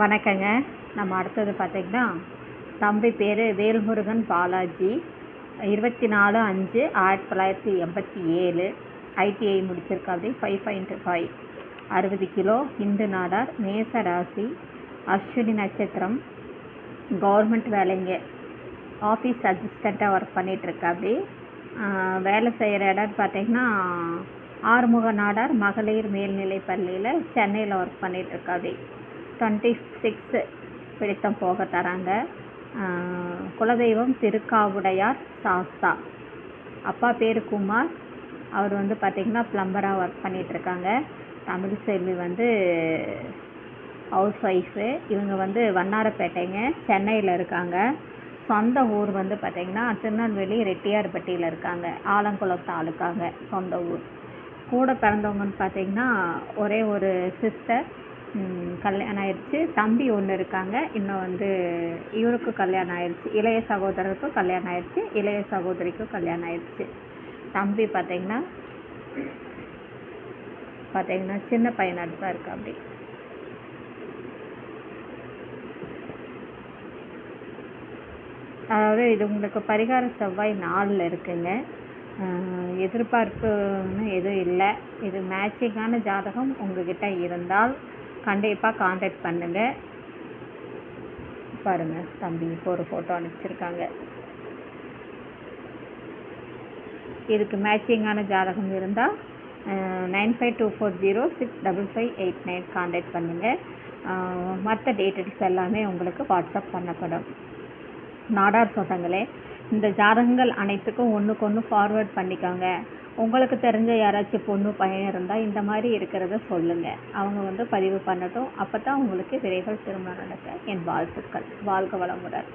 வணக்கங்க. நம்ம அடுத்தது பார்த்திங்கன்னா தம்பி பேர் வேல்முருகன் பாலாஜி. இருபத்தி நாலு அஞ்சு ஆயிரத்தி தொள்ளாயிரத்தி எண்பத்தி ஏழு. ஐடிஐ முடிச்சிருக்காப்படி ஃபைவ் பாயிண்ட் ஃபைவ் அறுபது கிலோ இந்து நாடார் மேச ராசி அஸ்வினி நட்சத்திரம். கவர்மெண்ட் வேலைங்க. ஆஃபீஸ் அசிஸ்டண்ட்டாக ஒர்க் பண்ணிகிட்ருக்காப்படி வேலை செய்கிற இடம்னு பார்த்திங்கன்னா ஆறுமுக நாடார் மகளிர் மேல்நிலைப் பள்ளியில் சென்னையில் ஒர்க் பண்ணிகிட்ருக்காப்படி டுவெண்ட்டி சிக்ஸு பிடித்தம் போக தராங்க. குலதெய்வம் திருக்காவுடையார் சாஸ்தா. அப்பா பேர் குமார். அவர் வந்து பார்த்திங்கன்னா ப்ளம்பராக ஒர்க் பண்ணிகிட்ருக்காங்க தமிழ் செல்வி வந்து ஹவுஸ் ஒய்ஃபு இவங்க வந்து வண்ணாரப்பேட்டைங்க. சென்னையில் இருக்காங்க. சொந்த ஊர் வந்து பார்த்திங்கன்னா திருநெல்வேலி ரெட்டியார்பட்டியில் இருக்காங்க. ஆலங்குளம் தாலுக்காங்க. சொந்த ஊர். கூட பிறந்தவங்கன்னு பார்த்திங்கன்னா ஒரே ஒரு சிஸ்டர் கல்யாணம் ஆயிடுச்சு தம்பி ஒன்று இருக்காங்க. இன்னும் வந்து இவருக்கும் கல்யாணம் ஆயிடுச்சு இளைய சகோதரருக்கும் கல்யாணம் ஆயிடுச்சு இளைய சகோதரிக்கும் கல்யாணம் ஆயிடுச்சு தம்பி பார்த்தீங்கன்னா பார்த்தீங்கன்னா சின்ன பையனாட்டு தான் இருக்கா அப்படி. அதாவது இது உங்களுக்கு பரிகார செவ்வாய் நாளில் இருக்குங்க. எதிர்பார்ப்புன்னு எதுவும் இல்லை. இது மேட்சிங்கான ஜாதகம் உங்ககிட்ட இருந்தால் கண்டிப்பாக காண்டாக்ட் பண்ணுங்கள் பாருங்கள் தம்பி இப்போ ஒரு ஃபோட்டோ அனுப்பிச்சிருக்காங்க. இதுக்கு மேட்சிங்கான ஜாதகம் இருந்தால் nine five two four zero six double five eight nine contact பண்ணுங்கள் மற்ற டீட்டெயில்ஸ் எல்லாமே உங்களுக்கு வாட்ஸ்அப் பண்ணப்படும். நாடார் சொந்தங்களே இந்த ஜாதகங்கள் அனைத்துக்கும் ஒன்றுக்கு ஒன்று ஃபார்வேர்ட் பண்ணிக்கோங்க. உங்களுக்கு தெரிஞ்ச யாராச்சும் பொண்ணு பையன் இருந்தால் இந்த மாதிரி இருக்கிறத சொல்லுங்கள் அவங்க வந்து பதிவு பண்ணட்டும். அப்போ தான் உங்களுக்கு விரைவில் திருமணம் நடக்க என் வாழ்த்துக்கள். வாழ்க வளமுடன்.